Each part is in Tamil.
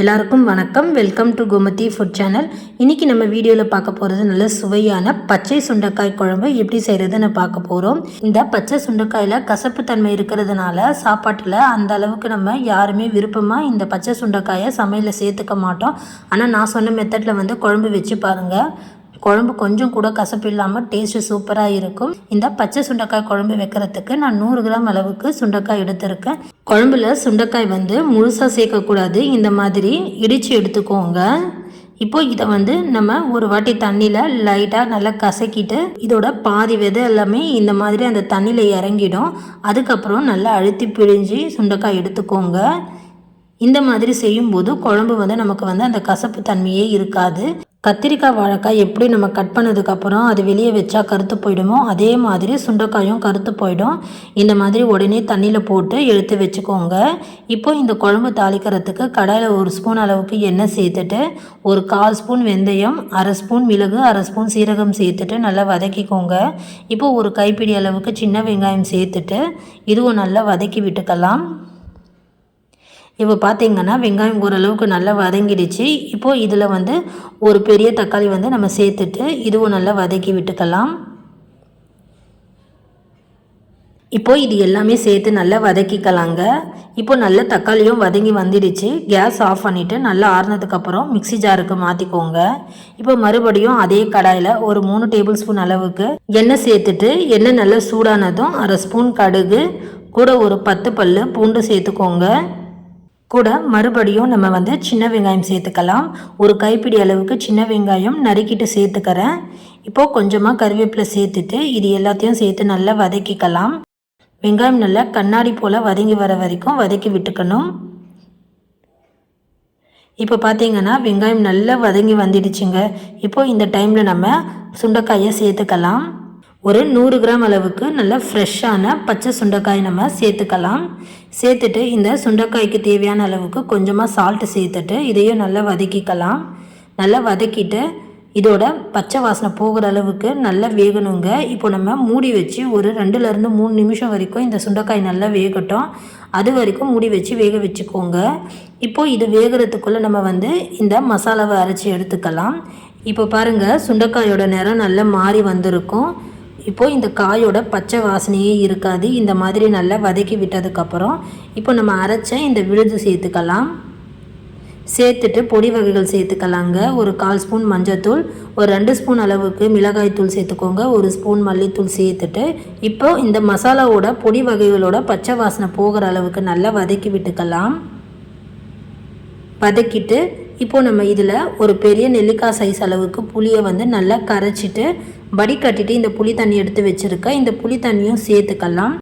எல்லாருக்கும் வணக்கம். Welcome to Gomathi food channel இன்றைக்கி நம்ம வீடியோவில் பார்க்க போகிறது நல்ல சுவையான பச்சை சுண்டைக்காய் குழம்பு. எப்படி செய்கிறதுன்னு பார்க்க போகிறோம் இந்த பச்சை சுண்டைக்காயில் கசப்பு தன்மை இருக்கிறதுனால சாப்பாட்டில் அந்த அளவுக்கு நம்ம யாருமே விருப்பமாக இந்த பச்சை சுண்டைக்காயை சமையலில் சேர்த்துக்க மாட்டோம். ஆனால் நான் சொன்ன மெத்தடில் வந்து குழம்பு வச்சு பாருங்கள் குழம்பு கொஞ்சம் கூட கசப்பு இல்லாமல் டேஸ்ட்டு சூப்பராக இருக்கும். இந்த பச்சை சுண்டைக்காய் குழம்பு வைக்கிறதுக்கு நான் நூறு கிராம் அளவுக்கு சுண்டைக்காய் எடுத்திருக்கேன். குழம்புல சுண்டைக்காய் வந்து முழுசாக சேர்க்கக்கூடாது. இந்த மாதிரி இடித்து எடுத்துக்கோங்க. இப்போ இதை வந்து நம்ம ஒரு வாட்டி தண்ணியில் லைட்டாக நல்லா கசக்கிட்டு இதோட பாதி விதை எல்லாமே இந்த மாதிரி அந்த தண்ணியில் இறங்கிடும். அதுக்கப்புறம் நல்லா அழுத்தி பிழிஞ்சு சுண்டைக்காய் எடுத்துக்கோங்க. இந்த மாதிரி செய்யும்போது குழம்பு வந்து நமக்கு வந்து அந்த கசப்பு தன்மையே இருக்காது. கத்திரிக்காய் வாழைக்காய் எப்படி நம்ம கட் பண்ணதுக்கப்புறம் அது வெளியே வச்சா கருத்து போயிடுமோ? அதே மாதிரி சுண்டைக்காயும் கருத்து போயிடும். இந்த மாதிரி உடனே தண்ணியில் போட்டு எடுத்து வச்சுக்கோங்க. இப்போ இந்த குழம்பு தாளிக்கிறதுக்கு கடாயில் ஒரு ஸ்பூன் அளவுக்கு எண்ணெய் சேர்த்துட்டு ஒரு கால் ஸ்பூன் வெந்தயம் அரை ஸ்பூன் மிளகு அரை ஸ்பூன் சீரகம் சேர்த்துட்டு நல்லா வதக்கிக்கோங்க. இப்போ ஒரு கைப்பிடி அளவுக்கு சின்ன வெங்காயம் சேர்த்துட்டு இதுவும் நல்லா வதக்கி விட்டுக்கலாம். இப்போ பார்த்திங்கன்னா வெங்காயம் ஓரளவுக்கு நல்லா வதங்கிடுச்சு. இப்போது இதில் வந்து ஒரு பெரிய தக்காளி வந்து நம்ம சேர்த்துட்டு இதுவும் நல்லா வதக்கி விட்டுக்கலாம். இப்போ இது எல்லாமே சேர்த்து நல்லா வதக்கிக்கலாங்க. இப்போ நல்ல தக்காளியும் வதங்கி வந்துடுச்சு. கேஸ் ஆஃப் பண்ணிவிட்டு நல்லா ஆறுனதுக்கப்புறம் மிக்சி ஜாருக்கு மாற்றிக்கோங்க இப்போ மறுபடியும் அதே கடாயில் ஒரு மூணு டேபிள் ஸ்பூன் அளவுக்கு எண்ணெய் சேர்த்துட்டு எண்ணெய் நல்லா சூடானதும் அரை ஸ்பூன் கடுகு கூட ஒரு பத்து பல் பூண்டு சேர்த்துக்கோங்க. கூட மறுபடியும் நம்ம வந்து சின்ன வெங்காயம் சேர்த்துக்கலாம். ஒரு கைப்பிடி அளவுக்கு சின்ன வெங்காயம் நறுக்கிட்டு சேர்த்துக்கிறேன். இப்போது கொஞ்சமாக கருவேப்பிலை சேர்த்துட்டு இது எல்லாத்தையும் சேர்த்து நல்லா வதக்கிக்கலாம். வெங்காயம் நல்லா கண்ணாடி போல் வதங்கி வர வரைக்கும் வதக்கி விட்டுக்கணும். இப்போ பார்த்தீங்கன்னா வெங்காயம் நல்லா வதங்கி வந்துடுச்சுங்க. இப்போது இந்த டைமில் நம்ம சுண்டைக்காயை சேர்த்துக்கலாம். ஒரு நூறு கிராம் அளவுக்கு நல்ல ஃப்ரெஷ்ஷான பச்சை சுண்டைக்காய் நம்ம சேர்த்துக்கலாம். சேர்த்துட்டு இந்த சுண்டைக்காய்க்கு தேவையான அளவுக்கு கொஞ்சமாக சால்ட்டு சேர்த்துட்டு இதையும் நல்லா வதக்கிக்கலாம். நல்லா வதக்கிட்டு இதோட பச்சை வாசனை போகிற அளவுக்கு நல்லா வேகணுங்க. இப்போ நம்ம மூடி வச்சு ஒரு ரெண்டுலேருந்து மூணு நிமிஷம் வரைக்கும் இந்த சுண்டைக்காய் நல்லா வேகட்டும். அது வரைக்கும் மூடி வச்சு வேக வச்சுக்கோங்க. இப்போது இது வேகிறதுக்குள்ளே நம்ம வந்து இந்த மசாலாவை அரைச்சி எடுத்துக்கலாம். இப்போ பாருங்கள் சுண்டைக்காயோட நிறம் நல்லா மாறி வந்திருக்கும். இப்போது இந்த காயோட பச்சை வாசனையே இருக்காது. இந்த மாதிரி நல்லா வதக்கி விட்டதுக்கப்புறம் இப்போ நம்ம அரைச்ச இந்த விழுது சேர்த்துக்கலாம். சேர்த்துட்டு பொடி வகைகள் சேர்த்துக்கலாங்க. ஒரு கால் ஸ்பூன் மஞ்சத்தூள் ஒரு ரெண்டு ஸ்பூன் அளவுக்கு மிளகாய்த்தூள் சேர்த்துக்கோங்க. ஒரு ஸ்பூன் மல்லித்தூள் சேர்த்துட்டு இப்போ இந்த மசாலாவோட பொடி வகைகளோட பச்சை வாசனை போகிற அளவுக்கு நல்லா வதக்கி விட்டுக்கலாம். வதக்கிட்டு இப்போது நம்ம இதில் ஒரு பெரிய நெல்லிக்காய் சைஸ் அளவுக்கு புளியை வந்து நல்லா கரைச்சிட்டு வடிகட்டிட்டு இந்த புளி தண்ணி எடுத்து வச்சுருக்கேன் இந்த புளி தண்ணியும் சேர்த்துக்கலாம்.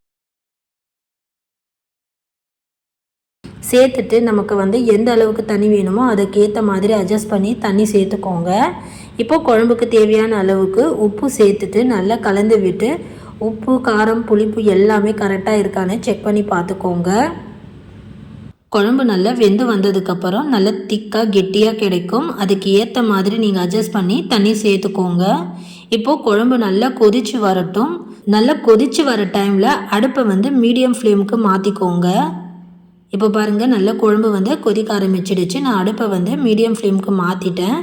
சேர்த்துட்டு நமக்கு வந்து எந்த அளவுக்கு தண்ணி வேணுமோ அதுக்கேற்ற மாதிரி அட்ஜஸ்ட் பண்ணி தண்ணி சேர்த்துக்கோங்க. இப்போ குழம்புக்கு தேவையான அளவுக்கு உப்பு சேர்த்துட்டு நல்லா கலந்து விட்டு உப்பு காரம் புளிப்பு எல்லாமே கரெக்டாக இருக்கான்னு செக் பண்ணி பார்த்துக்கோங்க. குழம்பு நல்லா வெந்து வந்ததுக்கப்புறம் நல்லா திக்காக கெட்டியாக கிடைக்கும். அதுக்கு ஏற்ற மாதிரி நீங்கள் அட்ஜஸ்ட் பண்ணி தண்ணி சேர்த்துக்கோங்க. இப்போது குழம்பு நல்லா கொதித்து வரட்டும். நல்லா கொதித்து வர டைமில் அடுப்பை வந்து மீடியம் ஃப்ளேமுக்கு மாற்றிக்கோங்க இப்போ பாருங்கள் நல்லா குழம்பு வந்து கொதிக்க ஆரம்பிச்சிடுச்சு. நான் அடுப்பை வந்து மீடியம் ஃப்ளேமுக்கு மாற்றிட்டேன்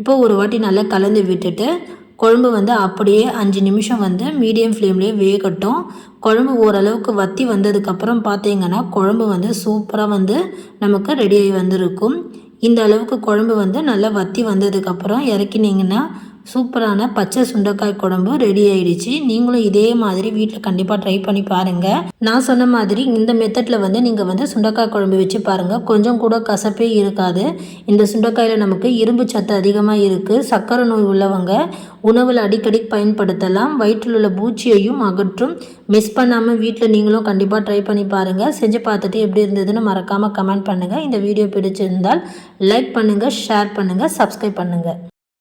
இப்போ ஒரு வாட்டி நல்லா கலந்து விட்டுட்டு குழம்பு வந்து அப்படியே அஞ்சு நிமிஷம் வந்து மீடியம் ஃப்ளேம்லேயே வேகட்டும். குழம்பு ஓரளவுக்கு வற்றி வந்ததுக்கப்புறம் பார்த்தீங்கன்னா குழம்பு வந்து சூப்பராக வந்து நமக்கு ரெடியாகி வந்திருக்கும். இந்த அளவுக்கு குழம்பு வந்து நல்லா வற்றி வந்ததுக்கப்புறம் இறக்கினீங்கன்னா சூப்பரான பச்சை சுண்டைக்காய் குழம்பு ரெடி ஆயிடுச்சு. நீங்களும் இதே மாதிரி வீட்டில் கண்டிப்பாக ட்ரை பண்ணி பாருங்கள் நான் சொன்ன மாதிரி இந்த மெத்தடில் வந்து நீங்கள் வந்து சுண்டைக்காய் குழம்பு வச்சு பாருங்கள் கொஞ்சம் கூட கசப்பே இருக்காது. இந்த சுண்டைக்காயில் நமக்கு இரும்பு சத்து அதிகமாக இருக்குது சர்க்கரை நோய் உள்ளவங்க உணவில் அடிக்கடி பயன்படுத்தலாம். வயிற்றில் உள்ள பூச்சியையும் அகற்றும். மிஸ் பண்ணாமல் வீட்டில் நீங்களும் கண்டிப்பாக ட்ரை பண்ணி பாருங்கள் செஞ்சு பார்த்துட்டு எப்படி இருந்ததுன்னு மறக்காமல் கமெண்ட் பண்ணுங்கள் இந்த வீடியோ பிடிச்சிருந்தால் லைக் பண்ணுங்கள் ஷேர் பண்ணுங்கள் சப்ஸ்கிரைப் பண்ணுங்கள்